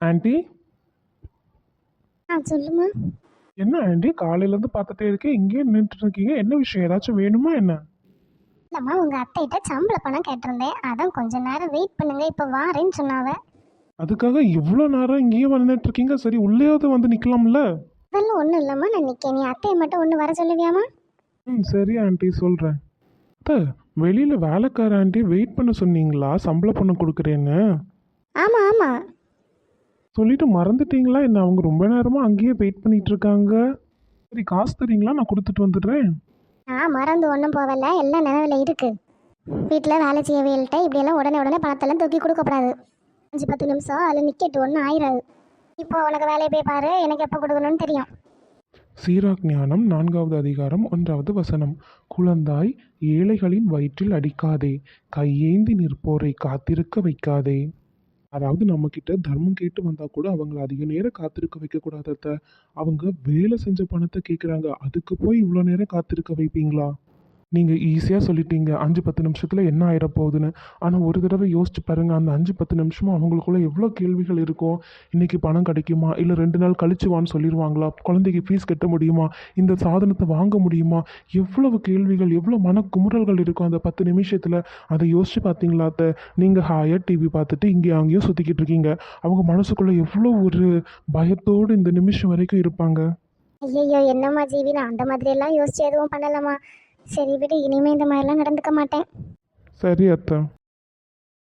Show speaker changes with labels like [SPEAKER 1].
[SPEAKER 1] Aunty?
[SPEAKER 2] ஆ சொல்லுமா.
[SPEAKER 1] என்ன aunty காலையிலேருந்து பார்த்துட்டே இருக்கேன் இங்கேயே நின்றுட்டு இருக்கீங்க என்ன விஷயம்? ஏதாச்சும் வேணுமா என்ன?
[SPEAKER 2] இல்லைம்மா உங்கள் அத்தைகிட்ட சம்பள பணம் கேட்டிருந்தேன். அதான் கொஞ்ச நேரம் வெயிட் பண்ணுங்க இப்போ வாரேன்னு சொன்னாவ.
[SPEAKER 1] அதுக்காக இவ்வளோ நேரம் இங்கேயே வந்துட்டு இருக்கீங்க சரி உள்ளேயாவது வந்து நிற்கலாம்ல
[SPEAKER 2] அதெல்லாம் ஒன்றும் இல்லைம்மா நான் நிற்கேன் நீ அத்தையை மட்டும் ஒன்று வர சொல்லுவியாம்மா?
[SPEAKER 1] ம் சரி ஆண்டி சொல்கிறேன் அத்தை வெளியில் வேலைக்கார ஆண்டி வெயிட் பண்ண சொன்னீங்களா? சம்பள பணம் கொடுக்குறேன்னு.
[SPEAKER 2] ஆமாம் ஆமாம்
[SPEAKER 1] சொல்லிட்டு மறந்துட்டீங்களா? என்ன அவங்க ரொம்ப நேரமாக அங்கேயே வெயிட் பண்ணிட்டு இருக்காங்க சரி காசு தரீங்களா? நான் கொடுத்துட்டு வந்துடுறேன்.
[SPEAKER 2] நான் மறந்து ஒன்றும் போகல. எல்லாம் நினைவில் இருக்கு. வீட்டில் வேலை செய்யவில்ட்ட. இப்படியெல்லாம் உடனே உடனே பணத்தெல்லாம் தூக்கி கொடுக்கக்கூடாது அஞ்சு பத்து நிமிஷம் அதில் நிற்கட்டு ஒன்றும் ஆயிராது. இப்போ உனக்கு வேலையை போய் பாரு. எனக்கு எப்போ கொடுக்கணும்னு தெரியும்.
[SPEAKER 1] சீராக் ஞானம் நான்காவது அதிகாரம் ஒன்றாவது வசனம். குழந்தாய் ஏழைகளின் வயிற்றில் அடிக்காதே. கையேந்தி நிற்போரை காத்திருக்க வைக்காதே. அதாவது நம்மக்கிட்ட தர்மம் கேட்டு வந்தா கூட அவங்கள அதிக நேரம் காத்திருக்க வைக்க அத்தை. அவங்க வேலை செஞ்ச பணத்தை கேட்குறாங்க அதுக்கு போய் இவ்வளோ நேரம் காத்திருக்க வைப்பீங்களா நீங்கள் ஈஸியாக சொல்லிட்டீங்க. அஞ்சு பத்து நிமிஷத்தில் என்ன ஆயிட போகுதுன்னு ஆனால் ஒரு தடவை யோசிச்சு பாருங்கள் அந்த அஞ்சு பத்து நிமிஷமும் அவங்களுக்குள்ள எவ்வளோ கேள்விகள் இருக்கும். இன்றைக்கி பணம் கிடைக்குமா? இல்லை ரெண்டு நாள் கழிச்சு வான்னு சொல்லிடுவாங்களா குழந்தைக்கு ஃபீஸ் கட்ட முடியுமா? இந்த சாதனத்தை வாங்க முடியுமா? எவ்வளவு கேள்விகள் எவ்வளோ மன குமுறல்கள் இருக்கும் அந்த பத்து நிமிஷத்தில். அதை யோசிச்சு பார்த்தீங்களா அத்தை? நீங்கள் ஹாயாக டிவி பார்த்துட்டு இங்கே அங்கேயும் சுற்றிக்கிட்டு இருக்கீங்க. அவங்க மனசுக்குள்ளே எவ்வளோ ஒரு பயத்தோடு இந்த நிமிஷம் வரைக்கும் இருப்பாங்க?
[SPEAKER 2] ஐயோ என்னம்மா ஜீவி? நான் அந்த மாதிரியெல்லாம் யோசிச்சு எதுவும் பண்ணலம்மா. சரி விடு இனிமே இந்த மாதிரிலாம் நடந்துக்க மாட்டேன்.
[SPEAKER 1] சரி அத்தை.